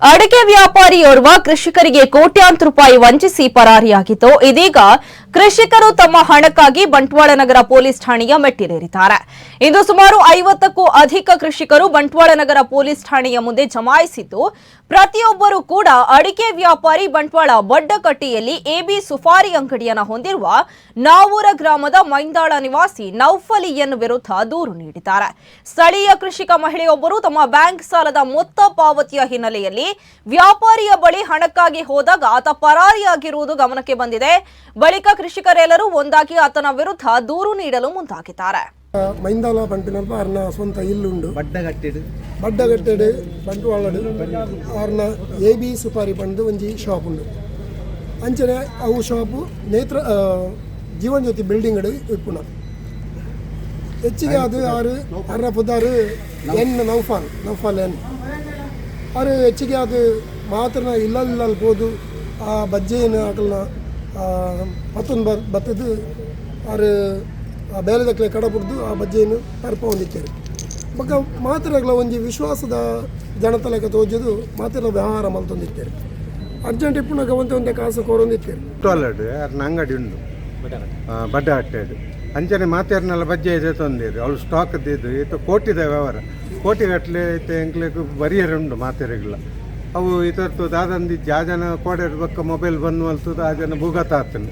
ಅಡಿಕೆ ವ್ಯಾಪಾರಿಯೋರ್ವ ಕೃಷಿಕರಿಗೆ ಕೋಟ್ಯಾಂತರ ರೂಪಾಯಿ ವಂಚಿಸಿ ಪರಾರಿಯಾಗಿತ್ತು. ಇದೀಗ ಕೃಷಿಕರು ತಮ್ಮ ಹಣಕ್ಕಾಗಿ ಬಂಟ್ವಾಳ ನಗರ ಪೊಲೀಸ್ ಠಾಣೆಯ ಮೆಟ್ಟಿಲೇರಿದ್ದಾರೆ. ಇಂದು ಸುಮಾರು ಐವತ್ತಕ್ಕೂ ಅಧಿಕ ಕೃಷಿಕರು ಬಂಟ್ವಾಳ ನಗರ ಪೊಲೀಸ್ ಠಾಣೆಯ ಮುಂದೆ ಜಮಾಯಿಸಿದ್ದು, ಪ್ರತಿಯೊಬ್ಬರು ಕೂಡ ಅಡಿಕೆ ವ್ಯಾಪಾರಿ ಬಂಟ್ವಾಳ ಬಡ್ಡಕಟ್ಟಿಯಲ್ಲಿ ಎಬಿ ಸುಫಾರಿ ಅಂಗಡಿಯನ್ನು ಹೊಂದಿರುವ ನಾವೂರ ಗ್ರಾಮದ ಮೈಂದಾಳ ನಿವಾಸಿ ನೌಫಲಿಯನ್ ವಿರುದ್ಧ ದೂರು ನೀಡಿದ್ದಾರೆ. ಸ್ಥಳೀಯ ಕೃಷಿಕ ಮಹಿಳೆಯೊಬ್ಬರು ತಮ್ಮ ಬ್ಯಾಂಕ್ ಸಾಲದ ಮೊತ್ತ ಪಾವತಿಯ ಹಿನ್ನೆಲೆಯಲ್ಲಿ ವ್ಯಾಪಾರಿಯ ಬಳಿ ಹಣಕ್ಕಾಗಿ ಹೋದಾಗ ಆತ ಪರಾರಿಯಾಗಿರುವುದು ಗಮನಕ್ಕೆ ಬಂದಿದೆ. ಬಳಿಕ ಕೃಷಿಕರೆಲ್ಲರೂ ಒಂದಾಗಿ ಆತನ ವಿರುದ್ಧ ದೂರು ನೀಡಲು ಮುಂದಾಗಿದ್ದಾರೆ. ಮೈಂದಾಲ ಪಂಪಿನಲ್ಪ ಅರ್ನ ಸ್ವಂತ ಇಲ್ಲುಂಡು. ಬಡ್ಡ ಕಟ್ಟಿಡು ಬಡ್ಡಗಟ್ಟೆಡು ಬಂಟ್ವಾಳಡು ಅರ್ನ ಎ ಬಿ ಸುಪಾರಿ ಪಂಡು ಒಂಜಿ ಶಾಪ್ ಉಂಡು ಅಂಚನೆ ಅವು ಶಾಪು ನೇತ್ರ ಜೀವನ್ ಜ್ಯೋತಿ ಬಿಲ್ಡಿಂಗ್ ಇಪ್ಪುನ. ಹೆಚ್ಚಿಗೆ ಅದು ಆರು ಅರ್ರ ಪುದಾರು ಎನ್ ನೌಫಾಲ್ ನೌಫಾಲ್ ಎನ್. ಅವರು ಹೆಚ್ಚಿಗೆ ಅದು ಮಾತ್ರ ಇಲ್ಲಲ್ಲಿ ಹೋದು ಆ ಬಜ್ಜೆಯನ್ನು ಆಗಲ್ಲ ಮತ್ತೊಂದು ಬರ್ ಬತ್ತದ್ದು ಅವರು ಆ ಬೇಲೆದಕ್ಲೆ ಕಡಪುಡ್ದು ಆ ಬಜ್ಜೆಯನ್ನು ಪರ್ಪ ಹೊಂದಿತ್ತೇವೆ ಬೊಕ್ಕ ಮಾತ್ರಗಳ ಒಂಜಿ ವಿಶ್ವಾಸದ ಜನತಲೆಗೆ ತೋಜದು ಮಾತ್ರ ವ್ಯವಹಾರ ಮಲ್ತೊಂದಿತ್ತೇವೆ ಅರ್ಜೆಂಟ್ ಇಪ್ಪುನಾಗ ಒಂದೇ ಒಂದೇ ಕಾಸು ಕೊರೊಂದಿತ್ತೇವೆ ಟೋಲಡ್ ಅಂಗಡಿ ಉಂಡು ಆ, ಬಡ್ಡ ಅಟ್ಟೆಡು ಅಂಚನೆ ಮಾತೇರ್ನೆಲ್ಲ ಬಜ್ಜೆ ಇದೆ ತಂದಿರು ಅವಳು ಸ್ಟಾಕ್ ಇದ್ದು ಇತ್ತು ಕೋಟಿದ ವ್ಯವಹಾರ. ಕೋಟಿ ಗಟ್ಟಲೆ ಐತೆ ಎಂಕ್ಲೆಗ್ ಬರಿಯರ್ ಉಂಡು ಮಾತೆರೆಗಳ ಅವು ಇತರ್ತು ದಾದಂದಿ ಆ ಜನ ಕೋಡೆ ಬಕ್ಕ ಮೊಬೈಲ್ ಬಂದು ಮಲ್ತದ ಆ ಜನ ಭೂಗತ ಆತನು.